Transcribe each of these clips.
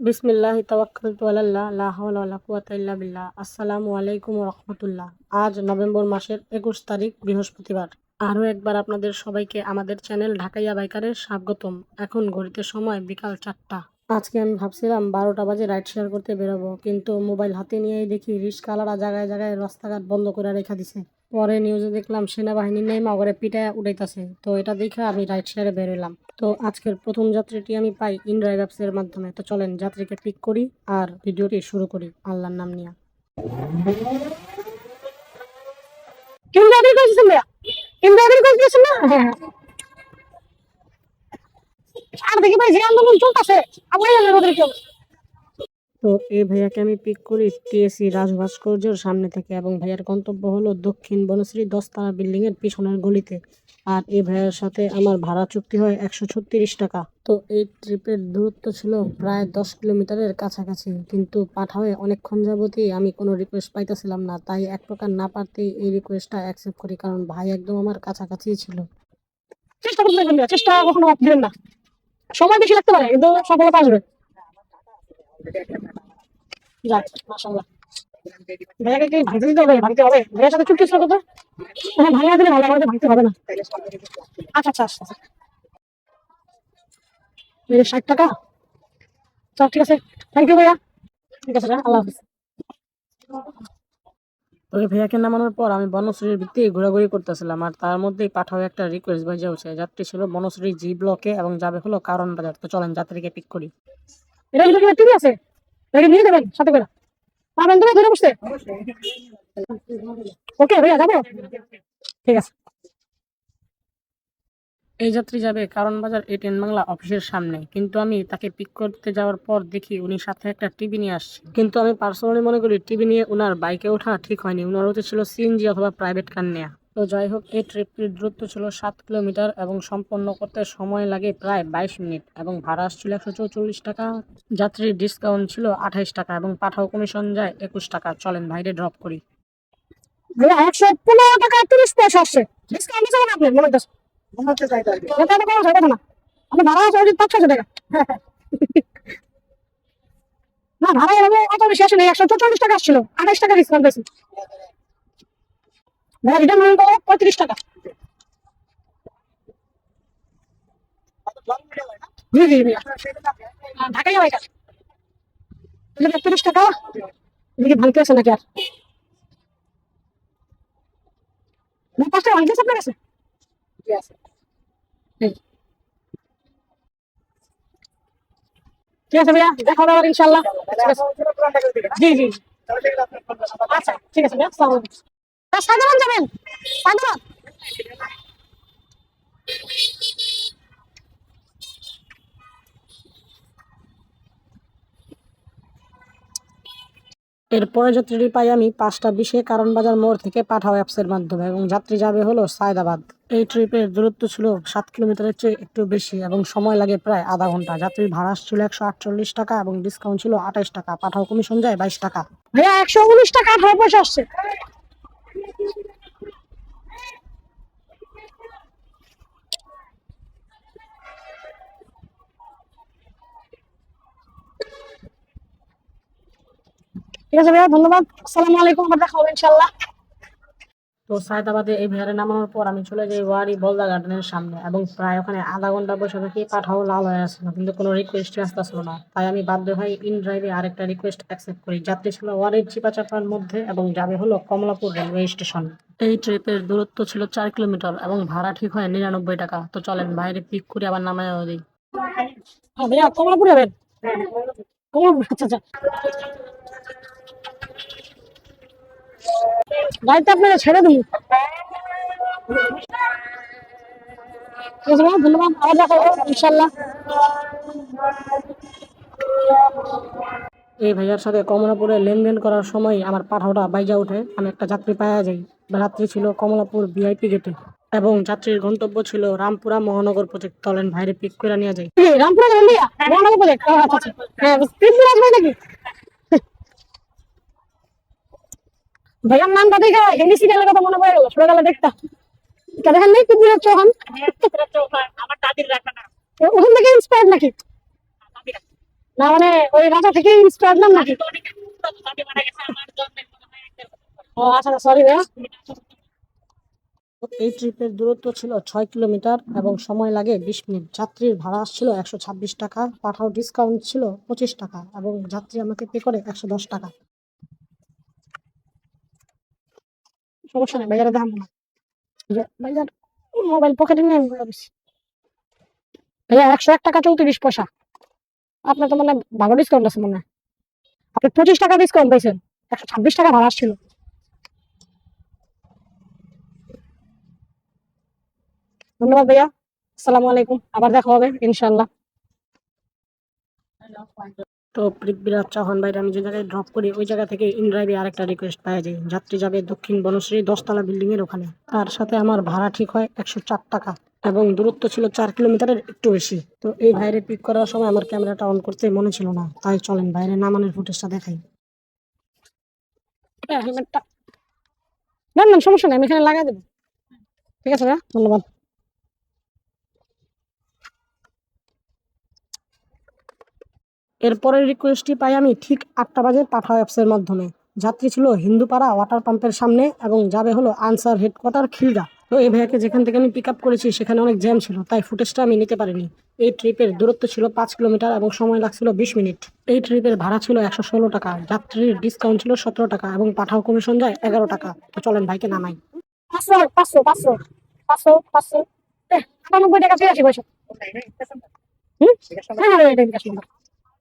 বিসমিল্লাহ বিল্লাহ। আসসালামু আলাইকুম রাহমাতুল্লাহ। আজ নভেম্বর মাসের একুশ তারিখ, বৃহস্পতিবার। আরও একবার আপনাদের সবাইকে আমাদের চ্যানেল ঢাকাইয়া বাইকারে স্বাগতম। এখন ঘড়িতে সময় বিকাল চারটা। আজকে আমি ভাবছিলাম বারোটা বাজে রাইড শেয়ার করতে বেরোবো, কিন্তু মোবাইল হাতে নিয়েই দেখি রিস্কালারা জায়গায় জায়গায় রাস্তাঘাট বন্ধ করে রেখা দিছে। পরে নিউজে দেখলাম সেনাবাহিনী নেই মাগরে পিটায় উঠাইতাছে তো এটা দেখে আমি রাইড শেয়ারে বেরোলাম তো আজকের প্রথম যাত্রীটি আমি পাই ইনড্রাইভ অ্যাপসের মাধ্যমে। তো চলেন যাত্রীকে পিক করি আর ভিডিওটি শুরু করি আল্লাহর নাম নিয়ে। করতেছেন হ্যাঁ আর দেখি ভাই, যে আন্দোলন চলতেছে আমরা তো এই ভাইয়াকে আমি পিক করি টিএসি রাজ ভাস্কর্যের সামনে থেকে এবং ভাইয়ার গন্তব্য হলো দক্ষিণ বনশ্রী দশতলা বিল্ডিং এর পিছনের গলিতে। আর এই ভাইয়ার সাথে আমার ভাড়া চুক্তি হয় একশো ছত্রিশ টাকা। তো এই ট্রিপের দূরত্ব ছিল প্রায় দশ কিলোমিটারের কাছাকাছি। কিন্তু পাঠাওয়ে অনেকক্ষণ যাবতই আমি কোনো রিকোয়েস্ট পাইতেছিলাম না। তাই এক প্রকার না পারতেই এই রিকোয়েস্টটা অ্যাকসেপ্ট করি কারণ ভাই একদম আমার কাছাকাছি ছিল। চেষ্টা চেষ্টা কখনো না। সময় বেশি লাগতে পারে, কিন্তু সফলতা আসবে। ভাইয়াকে আচ্ছা আচ্ছা আচ্ছা আচ্ছা। নামানোর পর আমি বনশ্রীর ভিত্তি ঘোরাঘুরি করতেছিলাম আর তার মধ্যেই পাঠাও একটা রিকোয়েস্ট বাজে উঠছে যাত্রী ছিল বনশ্রী জি ব্লকে এবং যাবে হলো কারণ বাজার তো চলেন যাত্রীকে পিক করি টিভি আছে? নিয়ে যাবেন সাথে করে? পাবেন ধরে বসতে। ওকে ভাইয়া, যাব? ঠিক আছে। এই যাত্রী যাবে কারণ বাজার এ টেন বাংলা অফিসের সামনে। কিন্তু আমি তাকে পিক করতে যাওয়ার পর দেখি উনি সাথে একটা টিভি নিয়ে আসছে। কিন্তু আমি পার্সোনালি মনে করি টিভি নিয়ে উনার বাইকে ওঠা ঠিক হয়নি। উনার হতে ছিল সিএনজি অথবা প্রাইভেট কার নেওয়া তো যাই হোক, এই ট্রিপটির দূরত্ব ছিল সাত কিলোমিটার এবং সম্পন্ন করতে সময় লাগে প্রায় বাইশ মিনিট এবং ভাড়া আসছিল একশো চৌচল্লিশ টাকা। যাত্রীর ডিসকাউন্ট ছিল আঠাইশ টাকা এবং পাঠাও কমিশন যায় একুশ টাকা। চলেন ভাইরে ড্রপ করি। একশো পনেরো টাকা তিরিশ পয়সা আসছে। ডিসকাউন্ট আপনি মনে ভাড়া না, ভাড়া অত বেশি আসেনি একশো চল্লিশ টাকা আসছিল আঠাশ টাকা ডিসকাউন্ট দিয়েছি। রিটার্ন মনে করো পঁয়ত্রিশ টাকা। জি জি আহ, ঢাকাই যাবে এটা। এটা একত্রিশ টাকা। এদিকে ভাঙতে আছে নাকি আর? পাঁচটা ভাঙতে আছে আপনার কাছে? ঠিক আছে ভাইয়া দেখা হবে ইনশাল্লাহ ঠিক আছে। জি জি। আচ্ছা ঠিক আছে ভাইয়া সাধারণ যাবেন সাধারণ এরপরে যাত্রীটি পাই আমি পাঁচটা বিশে কারণ বাজার মোড় থেকে পাঠাও অ্যাপসের মাধ্যমে এবং যাত্রী যাবে হলো সায়দাবাদ। এই ট্রিপের দূরত্ব ছিল সাত কিলোমিটারের চেয়ে একটু বেশি এবং সময় লাগে প্রায় আধা ঘণ্টা। যাত্রীর ভাড়া ছিল একশো আটচল্লিশ টাকা এবং ডিসকাউন্ট ছিল আঠাইশ টাকা। পাঠাও কমিশন যায় বাইশ টাকা। ভাইয়া একশো উনিশ টাকা আঠারো পয়সা আসছে। ঠিক আছে ভাইয়া ধন্যবাদ আসসালামু আলাইকুম আবার দেখা হবে ইনশাল্লাহ তো সায়দাবাদে এই ভেয়ারে নামানোর পর আমি চলে যাই ওয়ারি বলদা গার্ডেনের সামনে এবং প্রায় ওখানে আধা ঘণ্টা বসে থাকি, পাঠাও লাল হয়ে আসছিল কিন্তু কোনো রিকোয়েস্টই আসতেছিল না। তাই আমি বাধ্য হয়ে ইন ড্রাইভে আরেকটা রিকোয়েস্ট অ্যাকসেপ্ট করি। যাত্রী ছিল ওয়ারির চিপাচাপার মধ্যে এবং যাবে হলো কমলাপুর রেলওয়ে স্টেশন এই ট্রিপের দূরত্ব ছিল চার কিলোমিটার এবং ভাড়া ঠিক হয় নিরানব্বই টাকা। তো চলেন বাইরে পিক করে আবার নামায় দিই। হ্যাঁ ভাইয়া, কমলাপুর যাবেন? আচ্ছা আচ্ছা। গাড়িতে আপনারা ছেড়ে দিন। ঠিক আছে ভাইয়া ধন্যবাদ আবার দেখা হবে ইনশাল্লাহ। এই ভাইয়ার সাথে কমলাপুরে লেনদেন করার সময় আমার পাঠাওটা বাইজা উঠে আমি একটা যাত্রী পাওয়া যাই। রাত্রি ছিল কমলাপুর ভিআইপি গেটে এবং যাত্রীর গন্তব্য ছিল রামপুরা মহানগর প্রজেক্ট। চলেন ভাইরে পিক করে নিয়ে যাই। রামপুরা রামপুরা প্রজেক্ট হ্যাঁ নাকি? ভাইয়ার নামটা দেখে হিন্দি সিরিয়ালের কথা মনে পড়ে গেল ছোটবেলা দেখতাম। তা দেখেন নাই পৃথ্বীরাজ চৌহান আমার দাদির রাখা না ওখান থেকে ইন্সপায়ার্ড নাকি? না মানে ওই রাজা থেকে ইন্সপায়ার নাম নাকি? ও আচ্ছা সরি ভাইয়া। এই ট্রিপের দূরত্ব ছিল ছয় কিলোমিটার এবং সময় লাগে বিশ মিনিট। যাত্রীর ভাড়া আসছিল একশো ছাব্বিশ টাকা পাঠাও ডিসকাউন্ট ছিল পঁচিশ টাকা এবং যাত্রী আমাকে পে করে একশো দশ টাকা। সমস্যা নেই ভাইয়ারা দাম না ভাইয়ার মোবাইল পকেটে নিয়ে আমি ভাইয়া, একশো এক টাকা চৌত্রিশ পয়সা। আপনার তো ভালো ডিসকাউন্ট আছে মনে আপনি পঁচিশ টাকা ডিসকাউন্ট পেয়েছেন একশো ছাব্বিশ টাকা ভাড়া আসছিল। ধন্যবাদ ভাইয়া, আসসালামু আলাইকুম, আবার দেখা হবে ইনশাল্লাহ তো পৃথ্বীরাজ চৌহান ভাইরা আমি যে জায়গায় ড্রপ করি, ওই জায়গা থেকে ইনড্রাইভে আরেকটা রিকোয়েস্ট পাওয়া যায়। যাত্রী যাবে দক্ষিণ বনশ্রী দশতলা বিল্ডিংয়ের ওখানে। তার সাথে আমার ভাড়া ঠিক হয় একশো চার টাকা এবং দূরত্ব ছিল চার কিলোমিটারের একটু বেশি। তো এই ভাইরে পিক করার সময় আমার ক্যামেরাটা অন করতে মনে ছিল না। তাই চলেন বাইরে নামানোর ফুটেজটা দেখাই। হেলমেটটা না না, সমস্যা নেই, আমি এখানে লাগাই দেবো। ঠিক আছে ধন্যবাদ। এরপরের রিকোয়েস্টটি পাই আমি ঠিক আটটা বাজে পাঠাও অ্যাপসের মাধ্যমে। যাত্রী ছিল হিন্দুপাড়া ওয়াটার পাম্পের সামনে এবং যাবে হলো আনসার হেডকোয়ার্টার খিলগা। তো এই ভাইয়াকে যেখান থেকে আমি পিক আপ করেছি সেখানে অনেক জ্যাম ছিল তাই ফুটেজটা আমি নিতে পারিনি। এই ট্রিপের দূরত্ব ছিল পাঁচ কিলোমিটার এবং সময় লাগছিল বিশ মিনিট এই ট্রিপের ভাড়া ছিল একশো ষোলো টাকা যাত্রীর ডিসকাউন্ট ছিল সতেরো টাকা এবং পাঠাও কমিশন যায় এগারো টাকা। তো চলেন ভাইকে নামাই। পাঁচশো পাঁচশো পাঁচশো পাঁচশো পাঁচশো। আটানব্বই টাকা পয়সা। হুম? হ্যাঁ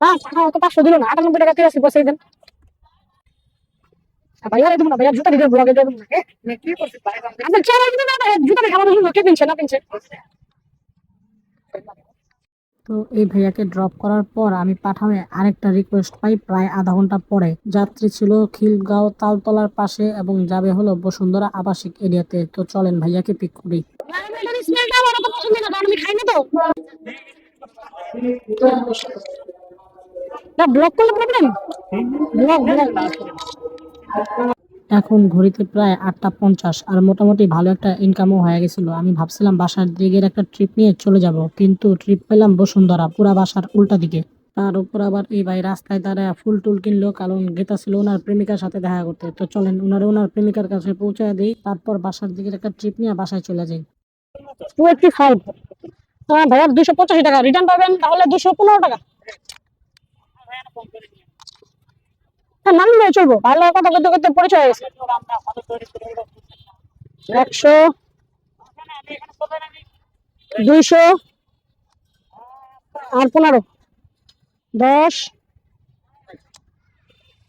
হ্যাঁ হ্যাঁ তো পাঁচশো দিল না আটানব্বই টাকা তিরাশি পয়সা দেন ভাইয়া দেবো না ভাইয়া জুতা দিতে ব্লগে দেবো না আপনার চেয়ার দিতে না জুতা দেখে আমাদের কে কিনছে না কিনছে? তো এই ভাইয়াকে ড্রপ করার পর আমি পাঠামে আরেকটা রিকোয়েস্ট পাই প্রায় আধা ঘণ্টা পরে। যাত্রী ছিল খিলগাঁও তালতলার পাশে এবং যাবে হলো বসুন্ধরা আবাসিক এরিয়াতে। তো চলেন ভাইয়াকে পিক করি। আমি খাই না তো। না ব্লক করলে প্রবলেম ব্লক ব্লক এখন ঘড়িতে প্রায় আটটা পঞ্চাশ আর মোটামুটি ভালো একটা ইনকামও হয়ে গেছিল। আমি ভাবছিলাম বাসার দিকের একটা ট্রিপ নিয়ে চলে যাব কিন্তু ট্রিপ পেলাম বসুন্ধরা পুরা বাসার উল্টা দিকে। তার উপর আবার এই ভাই রাস্তায় তারা ফুল টুল কিনলো কারণ গেতা ছিল ওনার প্রেমিকার সাথে দেখা করতে। তো চলেন ওনারে ওনার প্রেমিকার কাছে পৌঁছায় দিই তারপর বাসার দিকের একটা ট্রিপ নিয়ে বাসায় চলে যাই। টু এইটটি ফাইভ হ্যাঁ ভাইয়া দুশো পঁচাশি টাকা রিটার্ন পাবেন তাহলে দুশো পনেরো টাকা। নাম নিয়ে চলবো। ভালো কথা করতে করতে পরিচয় হয়ে গেছে। একশো দুইশো আর পনেরো। দশ।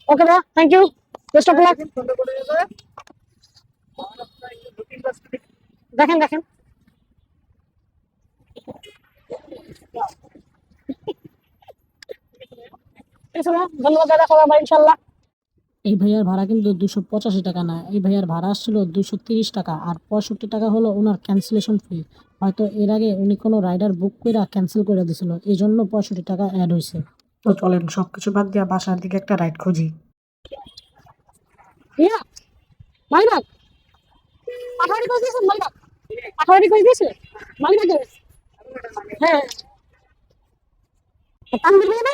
Okay the thank you best of luck দেখেন দেখেন ঠিক আছে ভাইয়া, ধন্যবাদ এই ভাইয়ার ভাড়া কিন্তু দুশো পঁচাশি টাকা না, এই ভাইয়ার ভাড়া আসছিল দুশো তিরিশ টাকা, আর পঁয়ষট্টি টাকা হলো ওনার ক্যান্সেলেশন ফি হয়তো এর আগে উনি কোনো রাইডার বুক করে ক্যান্সেল করে দিছিল এই জন্য পঁয়ষট্টি টাকা অ্যাড হয়েছে তো চলেন, সবকিছু বাদ দিয়ে বাসার দিকে একটা রাইড খুঁজি। হ্যাঁ। না?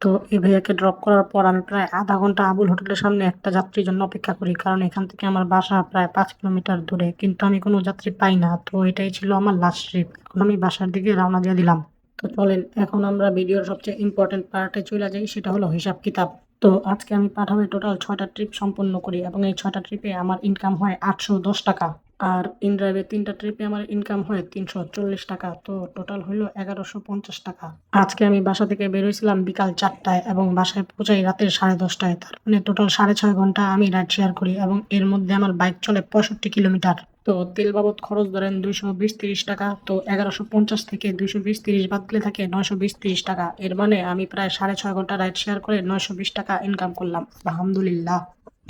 তো এই ভাইয়াকে ড্রপ করার পর আমি প্রায় আধা ঘণ্টা আবুল হোটেলের সামনে একটা যাত্রীর জন্য অপেক্ষা করি, কারণ এখান থেকে আমার বাসা প্রায় পাঁচ কিলোমিটার দূরে, কিন্তু আমি কোনো যাত্রী পাই না। তো এটাই ছিল আমার লাস্ট ট্রিপ এখন আমি বাসার দিকে রওনা দিয়ে দিলাম। তো চলেন, এখন আমরা ভিডিওর সবচেয়ে ইম্পর্টেন্ট পার্টে চলে যাই, সেটা হলো হিসাব কিতাব। তো আজকে আমি পাঠাবে টোটাল ছয়টা ট্রিপ সম্পন্ন করি এবং এই ছয়টা ট্রিপে আমার ইনকাম হয় আটশো দশ টাকা আর ইনড্রাইভে তিনটা ট্রিপে আমার ইনকাম হয় তিনশো চল্লিশ টাকা। তো টোটাল হলো এগারোশো পঞ্চাশ টাকা। আজকে আমি বাসা থেকে বেরোইছিলাম বিকাল চারটায় এবং বাসায় পৌঁছাই রাতের সাড়ে দশটায়। তার মানে টোটাল সাড়ে ছয় ঘণ্টা আমি রাইড শেয়ার করি এবং এর মধ্যে আমার বাইক চলে পঁয়ষট্টি কিলোমিটার। তো তেল বাবদ খরচ ধরেন দুইশো বিশ তিরিশ টাকা, তো এগারোশো পঞ্চাশ থেকে দুইশো বিশ তিরিশ বাদ দিলে থাকে নয়শো বিশ তিরিশ টাকা। এর মানে আমি প্রায় সাড়ে ছয় ঘণ্টা রাইড শেয়ার করে নয়শো বিশ টাকা ইনকাম করলাম। আলহামদুলিল্লাহ।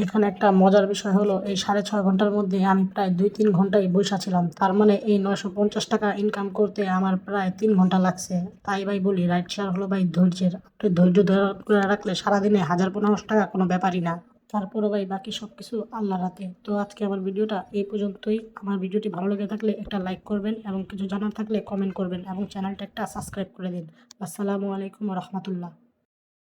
এখানে একটা মজার বিষয় হলো, এই সাড়ে ছয় ঘণ্টার মধ্যে আমি প্রায় দুই তিন ঘন্টায় বসা ছিলাম। তার মানে এই নয়শো পঞ্চাশ টাকা ইনকাম করতে আমার প্রায় তিন ঘণ্টা লাগছে। তাই ভাই বলি, রাইড শেয়ার হলো ভাই ধৈর্যের। ধৈর্য ধরে রাখলে সারাদিনে হাজার পনেরোশো টাকা কোনো ব্যাপারই না। তারপরে ভাই বাকি সব কিছু আল্লাহর হাতে। তো আজকে আমার ভিডিওটা এই পর্যন্তই। আমার ভিডিওটি ভালো লেগে থাকলে একটা লাইক করবেন এবং কিছু জানার থাকলে কমেন্ট করবেন এবং চ্যানেলটা একটা সাবস্ক্রাইব করে দিন। আসসালামু আলাইকুম রহমতুল্লাহ।